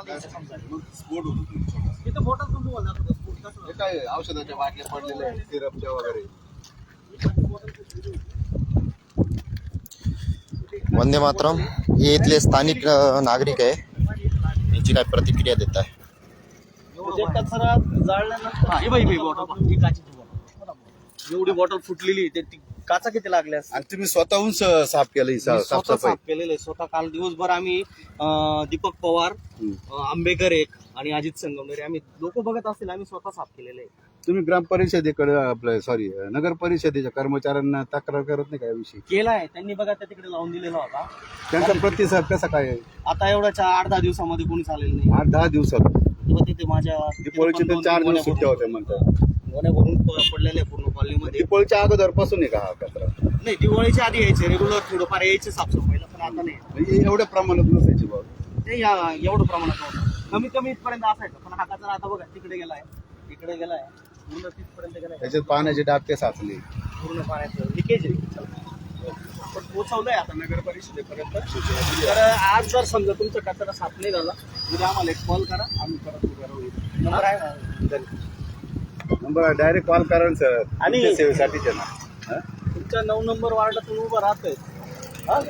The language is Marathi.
स्फोट होतो. तिथं दाखवतो स्फोट कसं हे काय औषधाच्या बाटल्या पडलेल्या आहेत सिरपच्या वगैरे. वंदे मातरम हे इथले स्थानिक नागरिक आहे. यांची काय प्रतिक्रिया देत आहे? कचरा जाळल्यानंतर एवढी बॉटल फुटलेली ती काचा किती लागल्या? आणि तुम्ही स्वतःहून स- साफ केलं ही सा- मी स्वतः साफसफाई. साफ केलेलं आहे. स्वतः काल दिवसभर आम्ही अं, दीपक पवार हम्म. अं, आंबेकर एक आणि अजित संगमनेर. आम्ही लोक बघत असतील आम्ही स्वतः साफ केलेलं आहे. तुम्ही ग्रामपरिषदेकडे आपलं सॉरी नगर परिषदेच्या कर्मचाऱ्यांना तक्रार करत नाही का याविषयी? केलाय. त्यांनी बघा त्या तिकडे लावून दिलेला होता. त्यांचा प्रतिसाद कसा काय आहे? आता एवढ्याच्या आठ दहा दिवसामध्ये कोणी चालेल नाही. आठ दहा दिवसात. तेव्हा तिथे माझ्या चार दिवस सुट्ट्या होत्या म्हणतात. गोण्या भरून पडलेल्या आहे पूर्ण कॉलनीमध्ये दीपावलीच्या अगोदरपासून आहे का हा कचरा? नाही दिवाळीच्या आधी यायचे रेग्युलर थोडंफार यायचे साफसफाईला पण आता नाही. म्हणजे एवढ्या प्रमाणात नसायची बाब. ते या एवढं प्रमाणात नव्हतं. कमी कमी इथपर्यंत असायचं पण हा कचरा आता बघा तिकडे गेलाय तिकडे गेलाय पूर्ण तिथपर्यंत गेलाय. त्याच्यात पाण्याचे डाबके साचले. पूर्ण पाण्याचं लिकेज आहे. पण पोहोचवलंय आता नगर परिषदेपर्यंत. तर आज जर समजा तुमचा कचरा साफ नाही झाला उद्या आम्हाला एक कॉल करा आम्ही परत उद्या राहू. नंबर आहे? नंबर डायरेक्ट कॉल करा ना सर आणि- सेवेसाठीचे ना हा? तुमच्या नऊ नंबर वार्डातून उभं राहतोय हा?